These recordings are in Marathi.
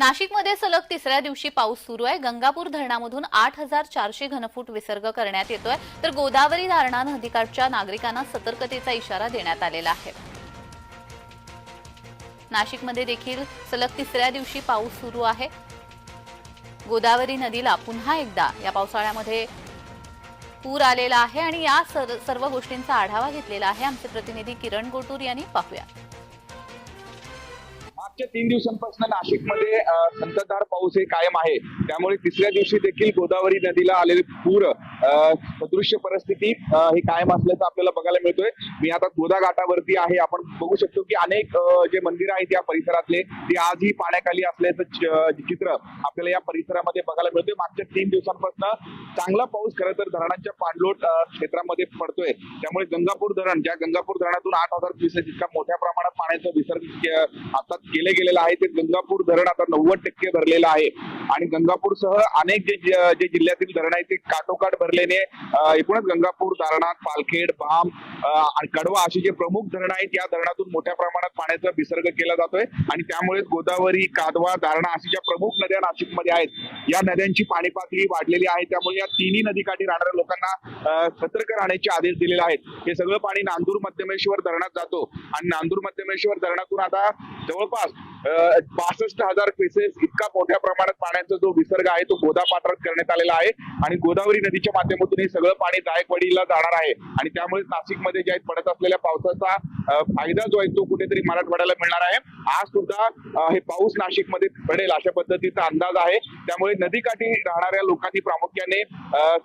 नाशिकमध्ये सलग तिसऱ्या दिवशी पाऊस सुरू आहे. गंगापूर धरणामधून आठ हजार चारशे घनफूट विसर्ग करण्यात येतोय. तर गोदावरी धारणा नदीकाठच्या नागरिकांना सतर्कतेचा इशारा देण्यात आलेला आहे. नाशिकमध्ये देखील सलग तिसऱ्या दिवशी पाऊस सुरू आहे. गोदावरी नदीला पुन्हा एकदा या पावसाळ्यामध्ये पूर आलेला आहे आणि या सर्व गोष्टींचा आढावा घेतलेला आहे. आमचे प्रतिनिधी किरण गोटूर यांनी पाहूया. मागच्या तीन दिवसांपासून नाशिकमध्ये संततधार पाऊस हे कायम आहे. त्यामुळे तिसऱ्या दिवशी देखील गोदावरी नदीला आलेले पूर सदृश्य परिस्थिती ही कायम असल्याचं आपल्याला बघायला मिळतोय. मी आता गोदा घाटावरती आहे. आपण बघू शकतो की अनेक जे मंदिर आहेत या परिसरातले ते आजही पाण्याखाली असल्याचं चित्र आपल्याला या परिसरामध्ये बघायला मिळतोय. मागच्या तीन दिवसांपासून चांगला पाऊस खरं तर धरणांच्या पाणलोट क्षेत्रामध्ये पडतोय. त्यामुळे गंगापूर धरण ज्या गंगापूर धरणातून आठ हजार क्युसेक इतका मोठ्या प्रमाणात पाण्याचा विसर्ग आता केलं गेलेलं आहे ते गंगापूर धरण आता नव्वद टक्के भरलेलं आहे. आणि गंगापूरसह अनेक जे जे जिल्ह्यातील धरण आहेत ते काटोकाट भरलेले एकूणच गंगापूर धरणात पालखेड बाम आणि कडवा अशी जे प्रमुख धरणं आहेत या धरणातून मोठ्या प्रमाणात पाण्याचा विसर्ग केला जातोय. आणि त्यामुळे गोदावरी कादवा दारणा अशी ज्या प्रमुख नद्या नाशिकमध्ये आहेत या नद्यांची पाणी पातळी वाढलेली आहे. त्यामुळे या तिन्ही नदीकाठी राहणाऱ्या लोकांना सतर्क राहण्याचे आदेश दिलेले आहेत. हे सगळं पाणी नांदूर मध्यमेश्वर धरणात जातो. आणि नांदूर मध्यमेश्वर धरणातून आता जवळपास बासष्ट हजार पेसेस इतका मोठ्या प्रमाणात पाण्याचा जो विसर्ग आहे तो गोदा पात्रात करण्यात आलेला आहे. आणि गोदावरी नदीच्या माध्यमातून हे सगळं पाणी जायकवाडीला जाणार आहे. आणि त्यामुळे नाशिकमध्ये ज्या पडत असलेल्या पावसाचा फायदा जो आहे तो कुठेतरी मराठवाड्याला मिळणार आहे. आज सुद्धा हे पाऊस नाशिकमध्ये पडेल अशा पद्धतीचा अंदाज आहे. त्यामुळे नदीकाठी राहणाऱ्या लोकांनी प्रामुख्याने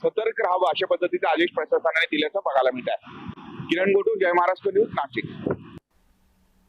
सतर्क राहावं अशा पद्धतीचा आदेश प्रशासनाने दिल्याचं बघायला मिळत आहे किरण गोटू जय महाराष्ट्र न्यूज नाशिक.